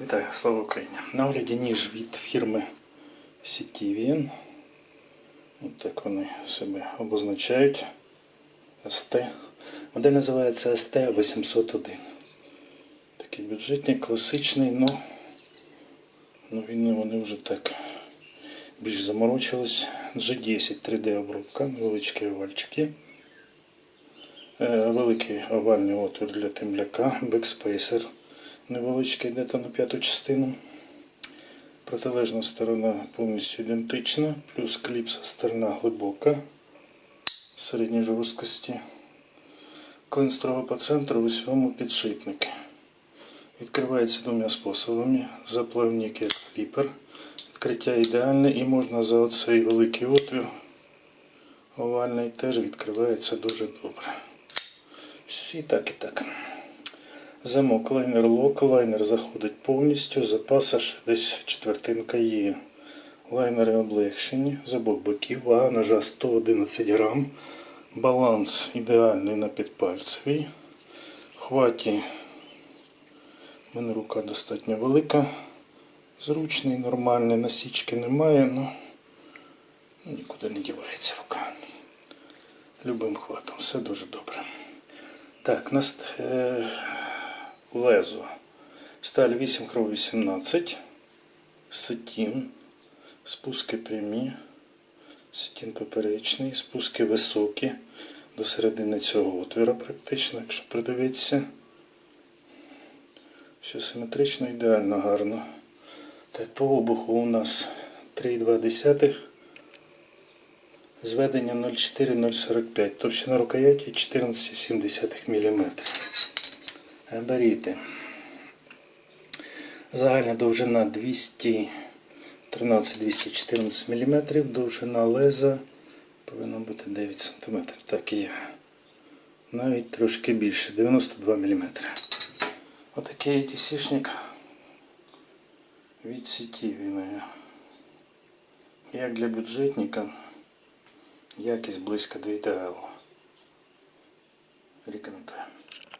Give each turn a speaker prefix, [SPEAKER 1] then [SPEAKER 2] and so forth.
[SPEAKER 1] Вітаю, слава Україні! На огляді ніж від фірми Sitivian. От так вони себе обозначають. СТ. Модель називається ST801. Такий бюджетний, класичний, но, ну він вони вже так більш заморочились. G10 3D обробка, невеличкі овальчики. Е, Великий овальний отвір для темляка, бекспейсер невеличкий йде на п'яту частину. Протилежна сторона повністю ідентична, плюс кліпса сторона глибока середньої жорсткості. Клин строго по центру, в усьому підшипник. Відкривається двома способами. Заплавник як кліпер. Відкриття ідеальне і можна за оцей великий отвір овальний теж відкривається дуже добре. І так, і так. Замок лайнер лок, лайнер заходить повністю, запас аж десь четвертинка є. Лайнери облегшені, з обох боків, вага ножа 111 грам. Баланс ідеальний на підпальцевій. Хваті. в мене рука достатньо велика. Зручний, нормальний, насічки немає, ну нікуди не дівається рука. Любим хватом, все дуже добре. Так, е, лезо. Сталь 8 кров 18. Сетін. Спуски прямі. Сетін поперечний. Спуски високі. До середини цього отвіра практично, якщо придивитися. Все симетрично, ідеально гарно. Так, по обуху у нас 3,2. Зведення 0,4-0,45. Товщина рукояті 14,7 мм. Габаріти. Загальна довжина 213-214 мм, довжина леза повинна бути 9 см. Так і є. Навіть трошки більше, 92 мм. Отакий тісішник від Сітівіної. Як для бюджетника, якість близько до ідеалу. Рекомендую.